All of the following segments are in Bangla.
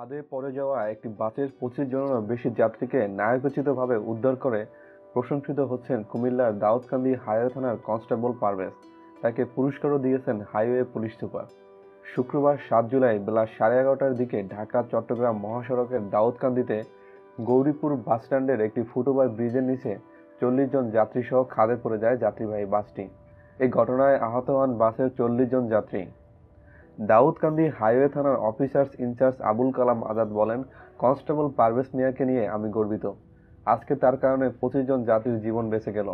খাদে পড়ে যাওয়া একটি বাসের পঁচিশ জনেরও বেশি যাত্রীকে ন্যায়োচিতভাবে উদ্ধার করে প্রশংসিত হচ্ছেন কুমিল্লার দাউদকান্দি হাইওয়ে থানার কনস্টেবল পারভেজ। তাকে পুরস্কারও দিয়েছেন হাইওয়ে পুলিশ সুপার। শুক্রবার সাত জুলাই বেলা সাড়ে এগারোটার দিকে ঢাকা, চট্টগ্রাম মহাসড়কের দাউদকান্দিতে গৌরীপুর বাসস্ট্যান্ডের একটি ফুটওভার ব্রিজের নিচে চল্লিশ জন যাত্রীসহ খাদে পড়ে যায় যাত্রীবাহী বাসটি। এই ঘটনায় আহত হন বাসের চল্লিশ জন যাত্রী। দাউদকান্দি হাইওয়ে থানার officers in charge Abul Kalam Azad বলেন, কনস্টেবল পারভেজ মিয়াকে নিয়ে আমি গর্বিত। আজকে তার কারণে পঁচিশ জন যাত্রীর জীবন বেঁচে গেল।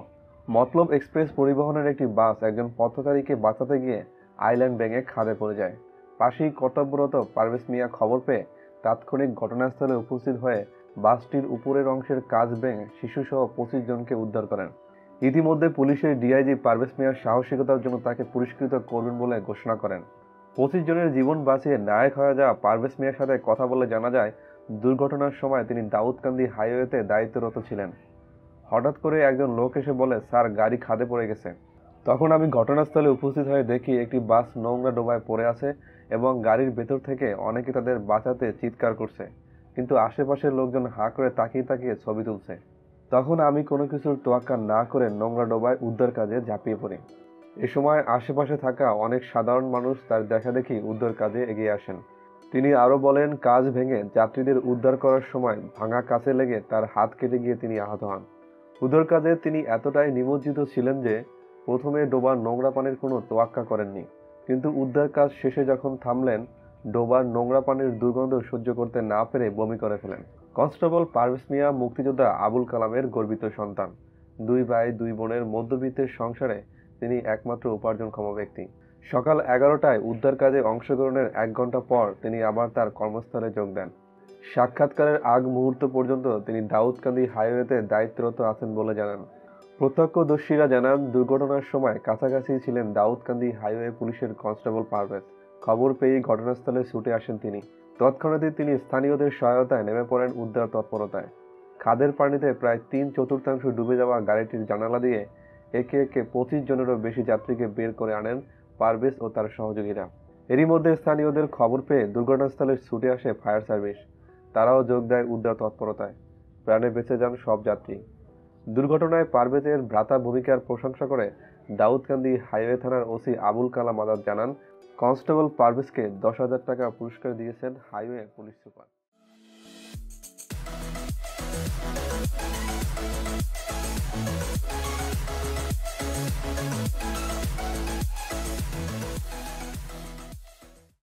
মতলব এক্সপ্রেস পরিবহনের একটি বাস একজন পথচারীকে বাঁচাতে গিয়ে আইল্যান্ড ব্যাঙে খাদে পড়ে যায়। পাশেই কর্তব্যরত পারভেজ মিয়া খবর পেয়ে তাৎক্ষণিক ঘটনাস্থলে উপস্থিত হয়ে বাসটির উপরের অংশের কাজ ভেঙে শিশুসহ পঁচিশ জনকে উদ্ধার করেন। ইতিমধ্যে পুলিশের ডিআইজি পারভেজ মিয়ার সাহসিকতার জন্য তাকে পুরস্কৃত করবেন বলে ঘোষণা করেন। পঁচিশ জনের জীবন বাঁচিয়ে নায়ক হয়ে যাওয়া পারভেজ মিয়ার সাথে কথা বলে জানা যায়, দুর্ঘটনার সময় তিনি দাউদকান্দি হাইওয়েতে দায়িত্বরত ছিলেন। হঠাৎ করে একজন লোক এসে বলে, স্যার, গাড়ি খাদে পড়ে গেছে। তখন আমি ঘটনাস্থলে উপস্থিত হয়ে দেখি একটি বাস নোংরা ডোবায় পড়ে আছে এবং গাড়ির ভেতর থেকে অনেকে তাদের বাঁচাতে চিৎকার করছে। কিন্তু আশেপাশের লোকজন হাঁ করে তাকিয়ে তাকিয়ে ছবি তুলছে। তখন আমি কোনো কিছুর তোয়াক্কা না করে নোংরা ডোবায় উদ্ধার কাজে ঝাঁপিয়ে পড়ি। এ সময় আশেপাশে থাকা অনেক সাধারণ মানুষ তার দেখা দেখি উদ্ধার কাজে এগিয়ে আসেন। তিনি আরও বলেন, কাজ ভেঙে যাত্রীদের উদ্ধার করার সময় ভাঙা কাছে লেগে তার হাত কেটে গিয়ে তিনি আহত হন। উদ্ধার কাজে তিনি এতটাই নিমজ্জিত ছিলেন যে প্রথমে ডোবার নোংরা পানির কোনো তোয়াক্কা করেননি। কিন্তু উদ্ধার কাজ শেষে যখন থামলেন, ডোবার নোংরা পানির দুর্গন্ধ সহ্য করতে না পেরে বমি করে ফেলেন। কনস্টেবল পারভেজ মিয়া, মুক্তিযোদ্ধা আবুল কালামের গর্বিত সন্তান। দুই ভাই, দুই বোনের মধ্যবিত্তের সংসারে তিনি একমাত্র উপার্জনক্ষম ব্যক্তি। সকাল এগারোটায় উদ্ধার কাজে অংশগ্রহণের এক ঘণ্টা পর তিনি আবার তার কর্মস্থলে যোগ দেন। সাক্ষাৎকারের আগ মুহূর্ত পর্যন্ত তিনি দাউদকান্দি হাইওয়েতে দায়িত্বরত আছেন বলে জানান। প্রত্যক্ষদর্শীরা জানান, দুর্ঘটনার সময় কাছাকাছি ছিলেন দাউদকান্দি হাইওয়ে পুলিশের কনস্টেবল পারভেজ। খবর পেয়ে ঘটনাস্থলে ছুটে আসেন তিনি। তৎক্ষণাৎই তিনি স্থানীয়দের সহায়তায় নেমে পড়েন উদ্ধার তৎপরতায়। খাদের পানিতে প্রায় তিন চতুর্থাংশ ডুবে যাওয়া গাড়িটির জানালা দিয়ে একে একে পঁচিশ জনেরও বেশি যাত্রীকে বের করে আনেন পারভেজ ও তার সহযোগীরা। এরই মধ্যে স্থানীয়দের খবর পেয়ে দুর্ঘটনাস্থলে ছুটে আসে ফায়ার সার্ভিস। তারাও যোগ দেয় উদ্ধার তৎপরতায়। প্রাণে বেঁচে যান সব যাত্রী। দুর্ঘটনায় পারভেজের ভ্রাতা ভূমিকার প্রশংসা করে দাউদকান্দি হাইওয়ে থানার ওসি আবুল কালাম আজাদ জানান, কনস্টেবল পারভেজকে দশ হাজার টাকা পুরস্কার দিয়েছেন হাইওয়ে পুলিশ সুপার।